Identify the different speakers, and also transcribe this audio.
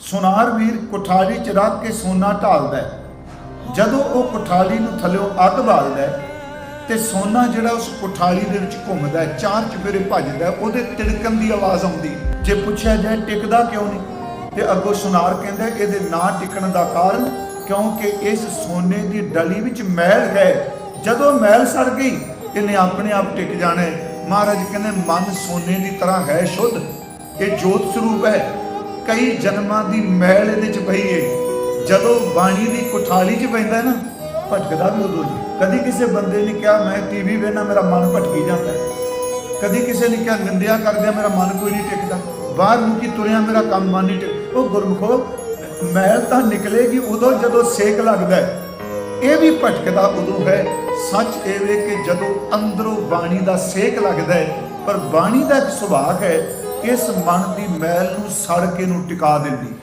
Speaker 1: ਸੁਨਾਰ ਵੀਰ ਕੁਠਾਲੀ ਚ ਰੱਖ ਕੇ ਸੋਨਾ ਢਾਲਦਾ ਹੈ। ਜਦੋਂ ਉਹ ਕੁਠਾਲੀ ਨੂੰ ਥੱਲਿਓਂ ਅੱਗ ਬਾਲਦਾ ਹੈ ਤੇ ਸੋਨਾ ਜਿਹੜਾ ਉਸ ਕੁਠਾਲੀ ਦੇ ਵਿੱਚ ਘੁੰਮਦਾ ਹੈ, ਚਾਰ ਚੁਫੇਰੇ ਭੱਜਦਾ ਉਹਦੇ ਤਿੜਕਣ ਦੀ ਆਵਾਜ਼ ਆਉਂਦੀ ਜੇ ਪੁੱਛਿਆ ਜਾਏ ਟਿਕਦਾ ਕਿਉਂ ਨਹੀਂ, ਤੇ ਅੱਗੋਂ ਸੁਨਾਰ ਕਹਿੰਦਾ ਇਹਦੇ ਨਾ ਟਿਕਣ ਦਾ ਕਾਰਨ ਕਿਉਂਕਿ ਇਸ ਸੋਨੇ ਦੀ ਡਲੀ ਵਿੱਚ ਮੈਲ ਹੈ। ਜਦੋਂ ਮੈਲ ਸੜ ਗਈ, ਇਹਨੇ ਆਪਣੇ ਆਪ ਟਿਕ ਜਾਣਾ ਮਹਾਰਾਜ ਕਹਿੰਦੇ, ਮਨ ਸੋਨੇ ਦੀ ਤਰ੍ਹਾਂ ਹੈ ਸ਼ੁੱਧ। ਇਹ ਜੋਤ ਸਰੂਪ ਹੈ। ਕਈ ਜਨਮਾਂ ਦੀ ਮੈਲ ਇਹਦੇ ਚ ਪਈ ਹੈ ਜਦੋਂ ਬਾਣੀ ਦੀ ਕੋਠਾਲੀ 'ਚ ਪੈਂਦਾ ਨਾ, ਭਟਕਦਾ ਵੀ ਉਦੋਂ ਜੀ। ਕਦੀ ਕਿਸੇ ਬੰਦੇ ਨੇ ਕਿਹਾ, ਮੈਂ ਟੀਵੀ ਵੇਖਣਾ ਮੇਰਾ ਮਨ ਭਟਕੀ ਜਾਂਦਾ ਕਦੀ ਕਿਸੇ ਨੇ ਕਿਹਾ, ਨਿੰਦਿਆ ਕਰਦਿਆਂ ਮੇਰਾ ਮਨ ਕੋਈ ਨਹੀਂ ਟਿਕਦਾ। ਬਾਹਰ ਨੂੰ ਕੀ ਤੁਰਿਆ, ਮੇਰਾ ਕੰਮ ਮਨ ਨਹੀਂ ਟਿਕ ਉਹ ਗੁਰਮਖੋ, ਮੈਲ ਤਾਂ ਨਿਕਲੇਗੀ ਉਦੋਂ ਜਦੋਂ ਸੇਕ ਲੱਗਦਾ ਹੈ। ਇਹ ਵੀ ਭਟਕਦਾ ਉਦੋਂ ਹੈ। ਸੱਚ ਇਹ ਵੇ ਕਿ ਜਦੋਂ ਅੰਦਰੋਂ ਬਾਣੀ ਦਾ ਸੇਕ ਲੱਗਦਾ ਹੈ, ਪਰ ਬਾਣੀ ਦਾ ਇੱਕ ਸੁਭਾਅ ਹੈ ਇਸ ਮਨ ਦੀ ਮਹਿਲ ਨੂੰ ਸੜ ਕੇ ਨੂੰ ਟਿਕਾ ਦਿੰਦੀ।